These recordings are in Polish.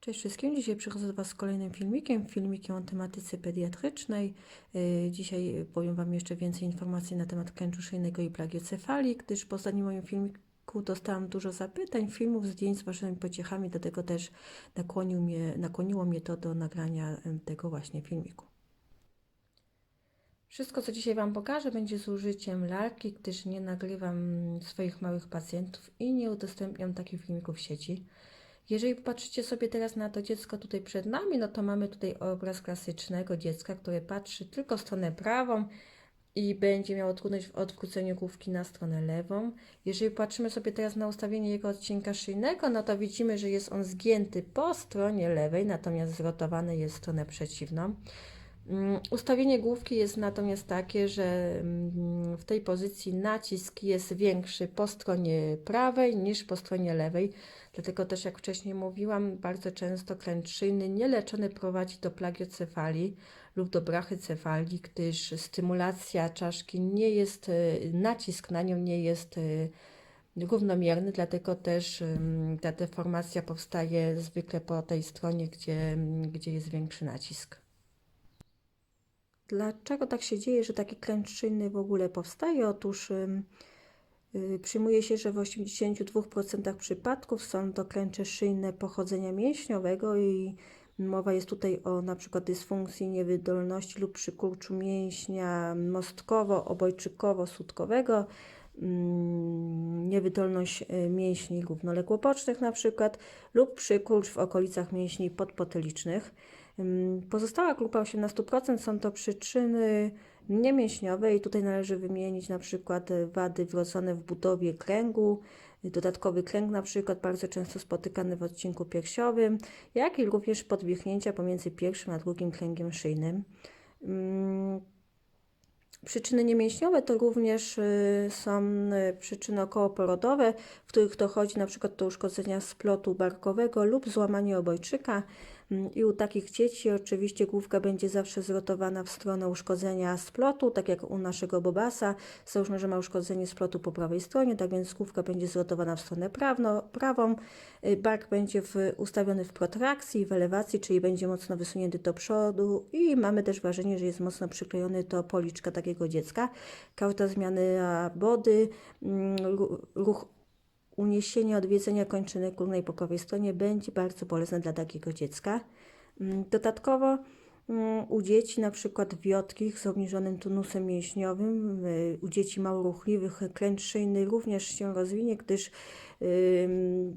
Cześć wszystkim, dzisiaj przychodzę do Was z kolejnym filmikiem, filmikiem o tematyce pediatrycznej. Yy, Dzisiaj powiem Wam jeszcze więcej informacji na temat klęczu szyjnego i plagiocefalii, gdyż po ostatnim moim filmiku dostałam dużo zapytań, filmów, zdjęć z Waszymi pociechami, dlatego też nakłonił mnie, nakłoniło mnie to do nagrania tego właśnie filmiku. Wszystko, co dzisiaj Wam pokażę, będzie z użyciem lalki, gdyż nie nagrywam swoich małych pacjentów i nie udostępniam takich filmików w sieci. Jeżeli popatrzycie sobie teraz na to dziecko tutaj przed nami, no to mamy tutaj obraz klasycznego dziecka, które patrzy tylko w stronę prawą i będzie miało trudność w odwróceniu główki na stronę lewą. Jeżeli patrzymy sobie teraz na ustawienie jego odcinka szyjnego, no to widzimy, że jest on zgięty po stronie lewej, natomiast zrotowany jest w stronę przeciwną. Mm, Ustawienie główki jest natomiast takie, że mm, w tej pozycji nacisk jest większy po stronie prawej niż po stronie lewej. Dlatego też, jak wcześniej mówiłam, bardzo często klęcz szyjny nieleczony prowadzi do plagiocefalii lub do brachycefalii, gdyż stymulacja czaszki nie jest, y, nacisk na nią nie jest y, równomierny, dlatego też ym, ta deformacja powstaje zwykle po tej stronie, gdzie, gdzie jest większy nacisk. Dlaczego tak się dzieje, że taki klęcz szyjny w ogóle powstaje? Otóż y, przyjmuje się, że w 82% przypadków są to klęcze szyjne pochodzenia mięśniowego i mowa jest tutaj o na przykład dysfunkcji niewydolności lub przykurczu mięśnia mostkowo-obojczykowo-sutkowego, niewydolność y, mięśni równoległobocznych na przykład lub przykurcz w okolicach mięśni podpotylicznych. Pozostała grupa 18% są to przyczyny niemięśniowe i tutaj należy wymienić na przykład y, wady wrodzone w budowie kręgu, y, dodatkowy kręg na przykład bardzo często spotykany w odcinku piersiowym, jak i również podwichnięcia pomiędzy pierwszym a drugim kręgiem szyjnym. Ym, Przyczyny niemięśniowe to również y, są przyczyny okołoporodowe, w których dochodzi na przykład do uszkodzenia splotu barkowego lub złamania obojczyka. Mm, I u takich dzieci oczywiście główka będzie zawsze zrotowana w stronę uszkodzenia splotu, tak jak u naszego bobasa. Załóżmy, że ma uszkodzenie splotu po prawej stronie, tak więc główka będzie zrotowana w stronę prawno, prawą. Y, Bark będzie w, ustawiony w protrakcji, w elewacji, czyli będzie mocno wysunięty do przodu i mamy też wrażenie, że jest mocno przyklejony do policzka takiego dziecka. Karta zmiany body, mm, ru- ruch uniesienie odwiedzenia kończyny górnej po stronie będzie bardzo bolesne dla takiego dziecka. Mm, Dodatkowo mm, u dzieci na przykład wiotkich z obniżonym tonusem mięśniowym, y, u dzieci mało ruchliwych szyjny również się rozwinie, gdyż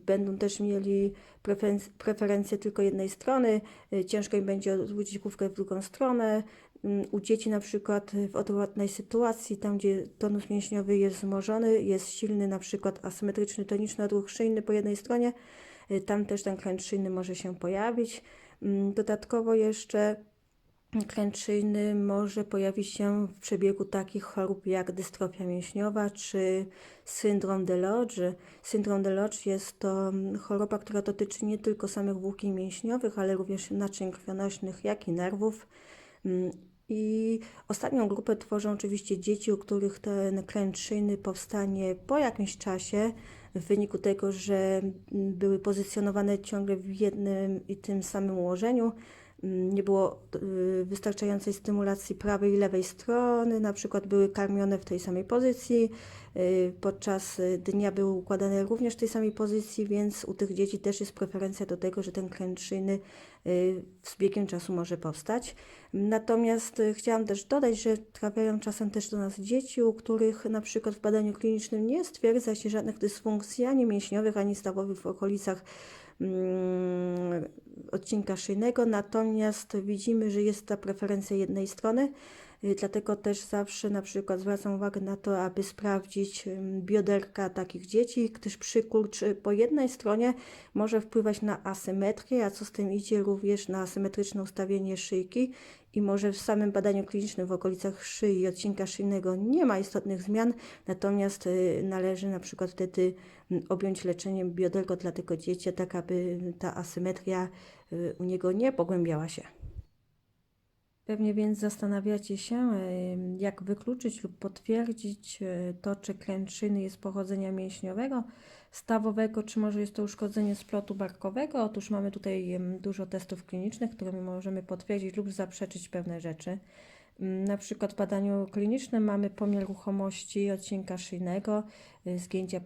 będą też mieli preferenc- preferencje tylko jednej strony, y, ciężko im będzie odwrócić główkę w drugą stronę. Ym, U dzieci na przykład w odwrotnej sytuacji, tam gdzie tonus mięśniowy jest wzmożony, jest silny na przykład asymetryczny toniczny odruch szyjny po jednej stronie, y, tam też ten klęcz szyjny może się pojawić. Ym, Dodatkowo jeszcze klęcz szyjny może pojawić się w przebiegu takich chorób jak dystrofia mięśniowa czy syndrom Delodge. Syndrom Delodge jest to mm, choroba, która dotyczy nie tylko samych włókien mięśniowych, ale również naczyń krwionośnych, jak i nerwów. I ostatnią grupę tworzą oczywiście dzieci, u których ten klęcz szyjny powstanie po jakimś czasie w wyniku tego, że mm, były pozycjonowane ciągle w jednym i tym samym ułożeniu. Mm, Nie było y, wystarczającej stymulacji prawej i lewej strony, na przykład były karmione w tej samej pozycji, y, podczas dnia były układane również w tej samej pozycji, więc u tych dzieci też jest preferencja do tego, że ten klęcz szyjny y, z biegiem czasu może powstać. Natomiast y, chciałam też dodać, że trafiają czasem też do nas dzieci, u których na przykład w badaniu klinicznym nie stwierdza się żadnych dysfunkcji ani mięśniowych, ani stawowych w okolicach mm, odcinka szyjnego, natomiast widzimy, że jest ta preferencja jednej strony, y, dlatego też zawsze na przykład zwracam uwagę na to, aby sprawdzić bioderka takich dzieci, gdyż przykurcz y, po jednej stronie może wpływać na asymetrię, a co z tym idzie również na asymetryczne ustawienie szyjki i może w samym badaniu klinicznym w okolicach szyi i odcinka szyjnego nie ma istotnych zmian, natomiast y, należy na przykład wtedy objąć leczeniem bioderko dla tego dziecię, tak aby ta asymetria y, u niego nie pogłębiała się. Pewnie więc zastanawiacie się, jak wykluczyć lub potwierdzić e, to, czy klęczyny jest pochodzenia mięśniowego, stawowego, czy może jest to uszkodzenie splotu barkowego. Otóż mamy tutaj dużo testów klinicznych, którymi możemy potwierdzić lub zaprzeczyć pewne rzeczy. Mm, Na przykład w badaniu klinicznym mamy pomiar ruchomości odcinka szyjnego, y, zgięcia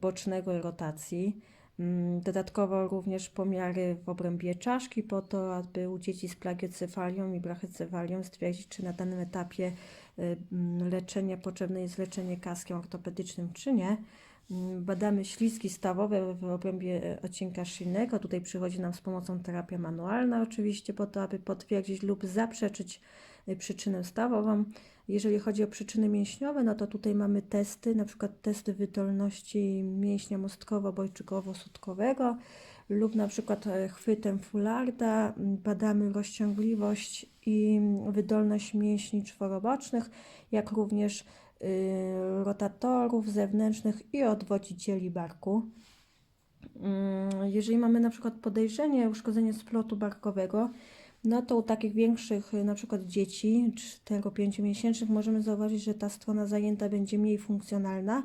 bocznego i rotacji. Mm, Dodatkowo również pomiary w obrębie czaszki po to, aby u dzieci z plagiocefalią i brachycefalią stwierdzić, czy na danym etapie y, mm, leczenia potrzebne jest leczenie kaskiem ortopedycznym, czy nie. Mm, Badamy ślizgi stawowe w obrębie e, odcinka szyjnego. Tutaj przychodzi nam z pomocą terapia manualna oczywiście po to, aby potwierdzić lub zaprzeczyć przyczynę stawową. Jeżeli chodzi o przyczyny mięśniowe, no to tutaj mamy testy, na przykład testy wydolności mięśnia mostkowo-bojczykowo-sutkowego lub na przykład e, chwytem Fullarda m, badamy rozciągliwość i wydolność mięśni czworobocznych, jak również y, rotatorów zewnętrznych i odwodzicieli barku. Mm, Jeżeli mamy na przykład podejrzenie uszkodzenia splotu barkowego, no to u takich większych, y, na przykład dzieci 4-5 miesięcznych, możemy zauważyć, że ta strona zajęta będzie mniej funkcjonalna.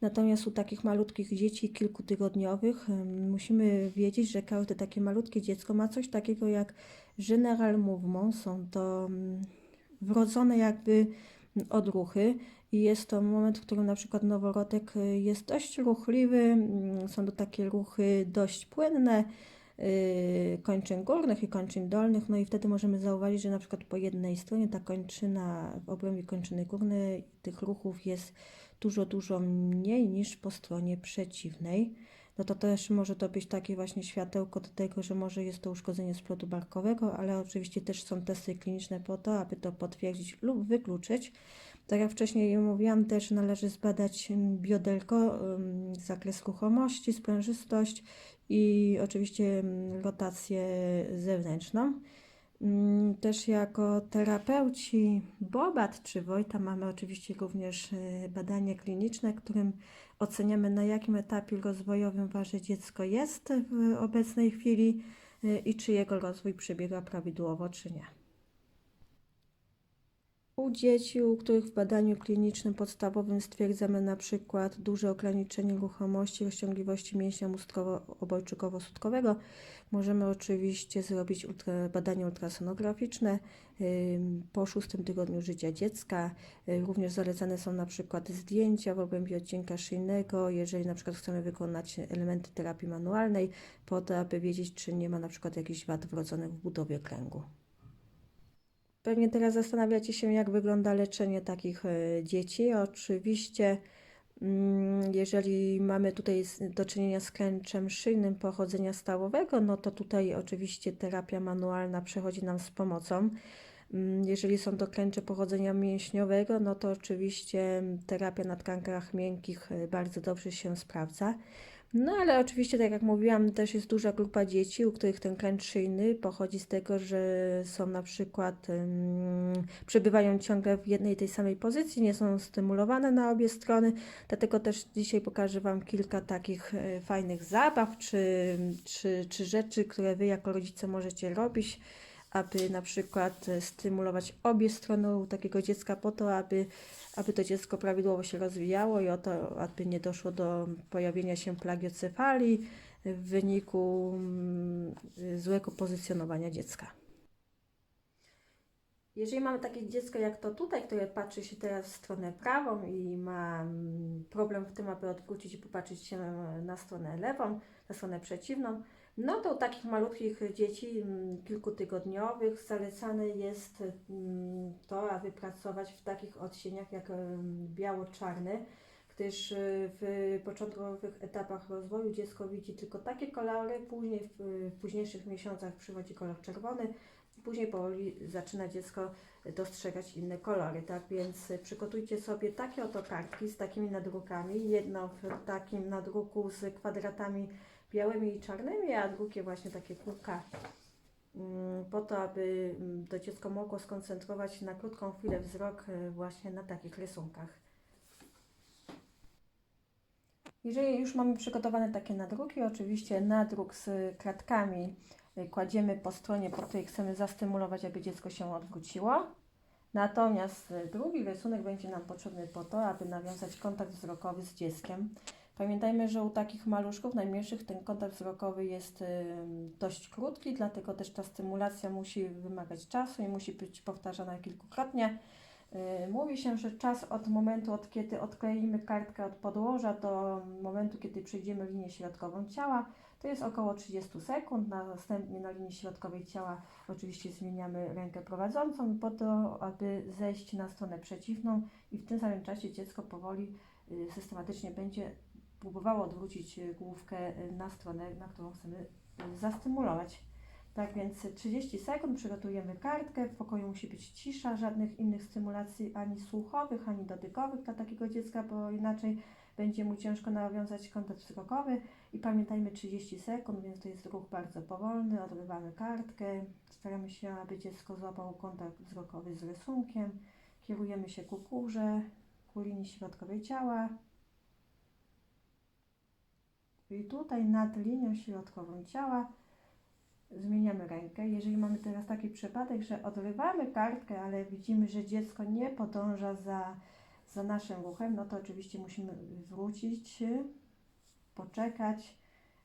Natomiast u takich malutkich dzieci kilkutygodniowych musimy wiedzieć, że każde takie malutkie dziecko ma coś takiego jak general movement. Są to wrodzone jakby odruchy i jest to moment, w którym na przykład noworodek y, jest dość ruchliwy, są to takie ruchy dość płynne, kończyn górnych i kończyn dolnych, no i wtedy możemy zauważyć, że na przykład po jednej stronie ta kończyna, w obrębie kończyny górnej tych ruchów jest dużo, dużo mniej niż po stronie przeciwnej. No to też może to być takie właśnie światełko do tego, że może jest to uszkodzenie splotu barkowego, ale oczywiście też są testy kliniczne po to, aby to potwierdzić lub wykluczyć. Tak jak wcześniej mówiłam, też należy zbadać bioderko, ym, zakres ruchomości, sprężystość i oczywiście rotację zewnętrzną. Mm, Też jako terapeuci Bobat czy Wojta mamy oczywiście również y, badanie kliniczne, którym oceniamy na jakim etapie rozwojowym wasze dziecko jest w obecnej chwili y, i czy jego rozwój przebiega prawidłowo, czy nie. U dzieci, u których w badaniu klinicznym podstawowym stwierdzamy na przykład duże ograniczenie ruchomości, rozciągliwości mięśnia mózgowo-obojczykowo-sutkowego, możemy oczywiście zrobić ultra, ultrasonograficzne po szóstym tygodniu życia dziecka. Y, Również zalecane są na przykład zdjęcia w obrębie odcinka szyjnego, jeżeli na przykład chcemy wykonać elementy terapii manualnej, po to, aby wiedzieć, czy nie ma na przykład jakichś wad wrodzonych w budowie kręgu. Pewnie teraz zastanawiacie się, jak wygląda leczenie takich e, dzieci. Oczywiście, mm, jeżeli mamy tutaj do czynienia z klęczem szyjnym pochodzenia stawowego, no to tutaj oczywiście terapia manualna przychodzi nam z pomocą. Mm, Jeżeli są to klęcze pochodzenia mięśniowego, no to oczywiście mm, terapia na tkankach miękkich e, bardzo dobrze się sprawdza. No ale oczywiście, tak jak mówiłam, też jest duża grupa dzieci, u których ten klęcz szyjny pochodzi z tego, że są na przykład, ym, przebywają ciągle w jednej tej samej pozycji, nie są stymulowane na obie strony. Dlatego też dzisiaj pokażę Wam kilka takich e, fajnych zabaw czy, czy, czy rzeczy, które Wy jako rodzice możecie robić, aby na przykład e, stymulować obie strony takiego dziecka po to, aby aby to dziecko prawidłowo się rozwijało i o to, aby nie doszło do pojawienia się plagiocefalii w wyniku mm, złego pozycjonowania dziecka. Jeżeli mamy takie dziecko jak to tutaj, które patrzy się teraz w stronę prawą i ma mm, problem w tym, aby odwrócić i popatrzeć się na stronę lewą, na stronę przeciwną, no u takich malutkich dzieci mm, kilkutygodniowych zalecane jest mm, to, aby pracować w takich odcieniach jak em, biało-czarny, gdyż y, w początkowych etapach rozwoju dziecko widzi tylko takie kolory, później w, późniejszych miesiącach przychodzi kolor czerwony, później powoli zaczyna dziecko dostrzegać inne kolory, tak? Więc przygotujcie sobie takie oto kartki z takimi nadrukami, jedno w takim nadruku z kwadratami białymi i czarnymi, a drugie właśnie takie kółka mm, po to, aby mm, to dziecko mogło skoncentrować na krótką chwilę wzrok y, właśnie na takich rysunkach. Jeżeli już mamy przygotowane takie nadruki, oczywiście nadruk z kratkami y, kładziemy po stronie, po której chcemy zastymulować, aby dziecko się odwróciło. Natomiast y, drugi rysunek będzie nam potrzebny po to, aby nawiązać kontakt wzrokowy z dzieckiem. Pamiętajmy, że u takich maluszków najmniejszych ten kontakt wzrokowy jest dość krótki, dlatego też ta stymulacja musi wymagać czasu i musi być powtarzana kilkukrotnie. Y, Mówi się, że czas od momentu, od kiedy odkleimy kartkę od podłoża do momentu, kiedy przejdziemy linię środkową ciała, to jest około 30 sekund. Następnie na linii środkowej ciała oczywiście zmieniamy rękę prowadzącą po to, aby zejść na stronę przeciwną i w tym samym czasie dziecko powoli, y, systematycznie będzie próbowało odwrócić y, główkę y, na stronę, na którą chcemy y, zastymulować. Tak więc 30 sekund przygotujemy kartkę, w pokoju musi być cisza, żadnych innych stymulacji ani słuchowych, ani dotykowych dla takiego dziecka, bo inaczej będzie mu ciężko nawiązać kontakt wzrokowy. I pamiętajmy 30 sekund, więc to jest ruch bardzo powolny, odrywamy kartkę, staramy się, aby dziecko złapało kontakt wzrokowy z rysunkiem, kierujemy się ku górze, ku linii środkowej ciała, i tutaj nad linią środkową ciała zmieniamy rękę. Jeżeli mamy teraz taki przypadek, że odrywamy kartkę, ale widzimy, że dziecko nie podąża za, za naszym ruchem, no to oczywiście musimy wrócić poczekać,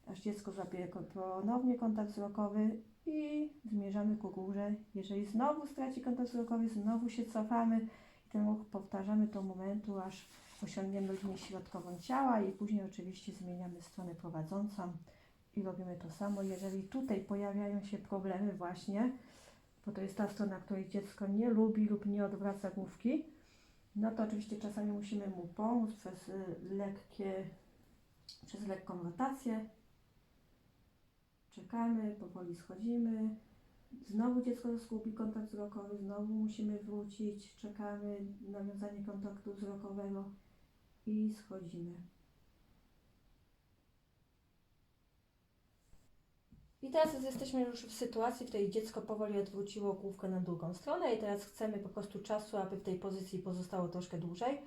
aż dziecko złapie ponownie kontakt wzrokowy i zmierzamy ku górze. Jeżeli znowu straci kontakt wzrokowy, znowu się cofamy i ten ruch powtarzamy do momentu, aż osiągniemy linię środkową ciała i później oczywiście zmieniamy stronę prowadzącą i robimy to samo. Jeżeli tutaj pojawiają się problemy właśnie, bo to jest ta strona, której dziecko nie lubi lub nie odwraca główki, no to oczywiście czasami musimy mu pomóc przez y, lekkie, przez lekką rotację. Czekamy, powoli schodzimy. Znowu dziecko zgubi kontakt wzrokowy, znowu musimy wrócić, czekamy, nawiązanie kontaktu wzrokowego i schodzimy. I teraz jesteśmy już w sytuacji, w której dziecko powoli odwróciło główkę na drugą stronę i teraz chcemy po prostu czasu, aby w tej pozycji pozostało troszkę dłużej.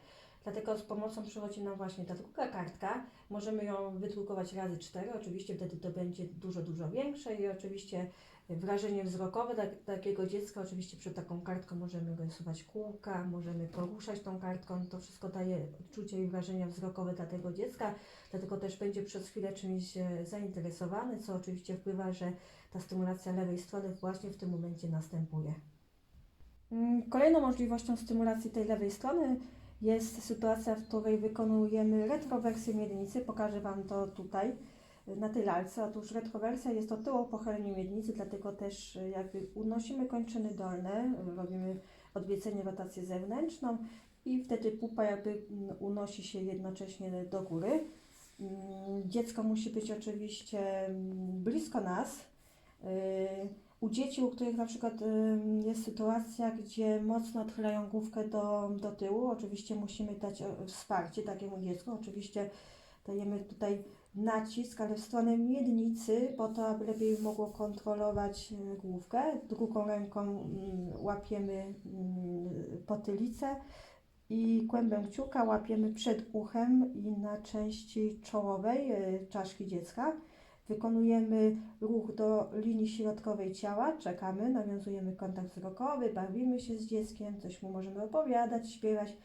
Dlatego z pomocą przychodzi nam właśnie ta druga kartka. Możemy ją wydrukować razy cztery, oczywiście wtedy to będzie dużo, dużo większe i oczywiście wrażenie wzrokowe tak, takiego dziecka, oczywiście przed taką kartką możemy rysować kółka, możemy poruszać tą kartką, to wszystko daje odczucie i wrażenia wzrokowe dla tego dziecka, dlatego też będzie przez chwilę czymś e, zainteresowany, co oczywiście wpływa, że ta stymulacja lewej strony właśnie w tym momencie następuje. Mm, Kolejną możliwością stymulacji tej lewej strony jest sytuacja, w której wykonujemy retrowersję miednicy. Pokażę Wam to tutaj na tej lalce. Otóż retrowersja jest to tyło pochylenie miednicy, dlatego też y, jakby unosimy kończyny dolne, y, robimy odwiecenie, rotację zewnętrzną i wtedy pupa jakby mm, unosi się jednocześnie do góry. Mm, Dziecko musi być oczywiście mm, blisko nas. Y, u dzieci, u których na przykład jest sytuacja, gdzie mocno odchylają główkę do, do tyłu, oczywiście musimy dać e, wsparcie takiemu dziecku. Oczywiście dajemy tutaj nacisk, ale w stronę miednicy, po to, aby lepiej mogło kontrolować y, główkę. Drugą ręką mm, łapiemy mm, potylicę i kłębem kciuka łapiemy przed uchem i na części czołowej y, czaszki dziecka. Wykonujemy ruch do linii środkowej ciała, czekamy, nawiązujemy kontakt wzrokowy, bawimy się z dzieckiem, coś mu możemy opowiadać, śpiewać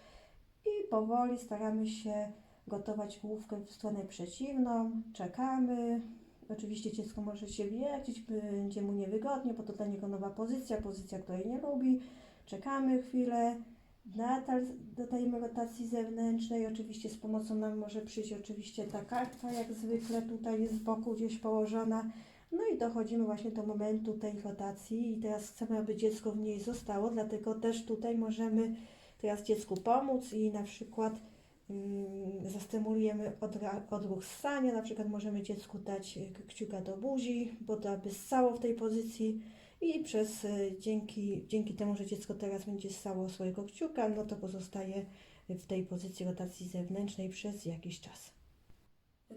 i powoli staramy się gotować główkę w stronę przeciwną, czekamy. Oczywiście dziecko może się wiercić, będzie mu niewygodnie, bo to dla niego nowa pozycja, pozycja, której nie lubi. Czekamy chwilę, nadal dodajemy rotacji zewnętrznej. Oczywiście z pomocą nam może przyjść oczywiście ta kartka, jak zwykle tutaj jest z boku gdzieś położona. No i dochodzimy właśnie do momentu tej rotacji i teraz chcemy, aby dziecko w niej zostało, dlatego też tutaj możemy teraz dziecku pomóc i na przykład zastymulujemy odra- odruch ssania, na przykład możemy dziecku dać y, kciuka do buzi, bo to aby ssało w tej pozycji i przez y, dzięki, dzięki temu, że dziecko teraz będzie ssało swojego kciuka, no to pozostaje w tej pozycji rotacji zewnętrznej przez jakiś czas.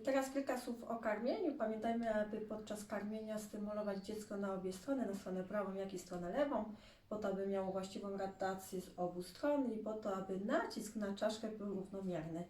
Teraz kilka słów o karmieniu. Pamiętajmy, aby podczas karmienia stymulować dziecko na obie strony, na stronę prawą, jak i stronę lewą, po to, aby miało właściwą rotację z obu stron i po to, aby nacisk na czaszkę był równomierny.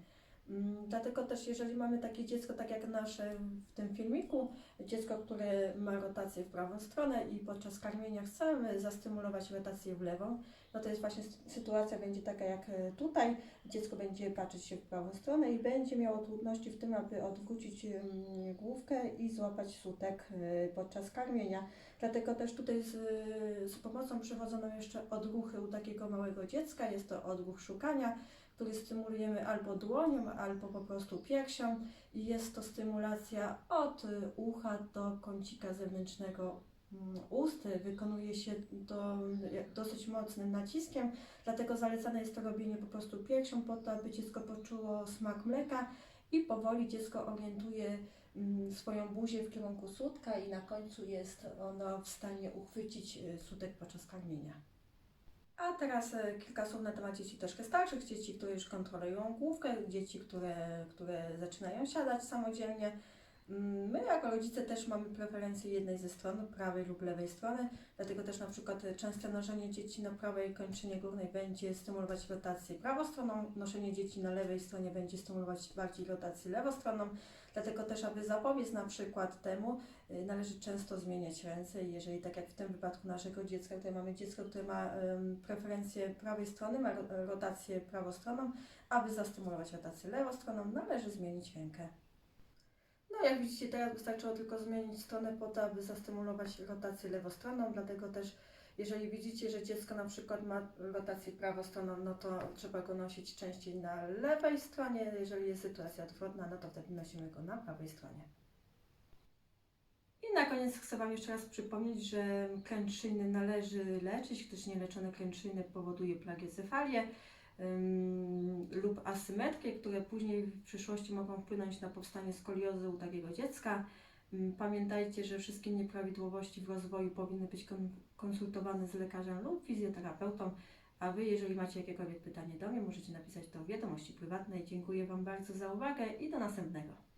Mm, Dlatego też, jeżeli mamy takie dziecko, tak jak nasze w tym filmiku, dziecko, które ma rotację w prawą stronę i podczas karmienia chcemy zastymulować rotację w lewą, no to jest właśnie sy- sytuacja będzie taka jak e, tutaj. Dziecko będzie patrzeć się w prawą stronę i będzie miało trudności w tym, aby odwrócić em, główkę i złapać sutek e, podczas karmienia. Dlatego też tutaj z, z pomocą przychodzą nam jeszcze odruchy u takiego małego dziecka. Jest to odruch szukania, który stymulujemy albo dłonią, albo po prostu piersią. I jest to stymulacja od ucha do kącika zewnętrznego mm, ust. Wykonuje się to dosyć mocnym naciskiem, dlatego zalecane jest to robienie po prostu piersią po to, aby dziecko poczuło smak mleka i powoli dziecko orientuje mm, swoją buzię w kierunku sutka i na końcu jest ono w stanie uchwycić y, sutek podczas karmienia. A teraz e, kilka słów na temat dzieci troszkę starszych, dzieci, które już kontrolują główkę, dzieci, które, które zaczynają siadać samodzielnie. Mm, My jako rodzice też mamy preferencję jednej ze stron, prawej lub lewej strony, dlatego też na przykład częste noszenie dzieci na prawej kończynie górnej będzie stymulować rotację prawostroną, noszenie dzieci na lewej stronie będzie stymulować bardziej rotację lewostroną, dlatego też, aby zapobiec na przykład temu, y, należy często zmieniać ręce i jeżeli tak jak w tym wypadku naszego dziecka, tutaj mamy dziecko, które ma preferencję prawej strony, ma ro- rotację prawostroną, aby zastymulować rotację lewostroną, należy zmienić rękę. No jak widzicie, teraz wystarczyło tylko zmienić stronę po to, aby zastymulować rotację lewostroną, dlatego też jeżeli widzicie, że dziecko na przykład ma rotację prawostroną, no to trzeba go nosić częściej na lewej stronie, jeżeli jest sytuacja odwrotna, no to wtedy nosimy go na prawej stronie. I na koniec chcę Wam jeszcze raz przypomnieć, że klęcz szyjny należy leczyć, gdyż nieleczony klęcz szyjny powoduje plagiecefalię ym, lub asymetrię, które później w przyszłości mogą wpłynąć na powstanie skoliozy u takiego dziecka. Pamiętajcie, że wszystkie nieprawidłowości w rozwoju powinny być kon- konsultowane z lekarzem lub fizjoterapeutą, a Wy, jeżeli macie jakiekolwiek pytanie do mnie, możecie napisać to w wiadomości prywatnej. Dziękuję Wam bardzo za uwagę i do następnego.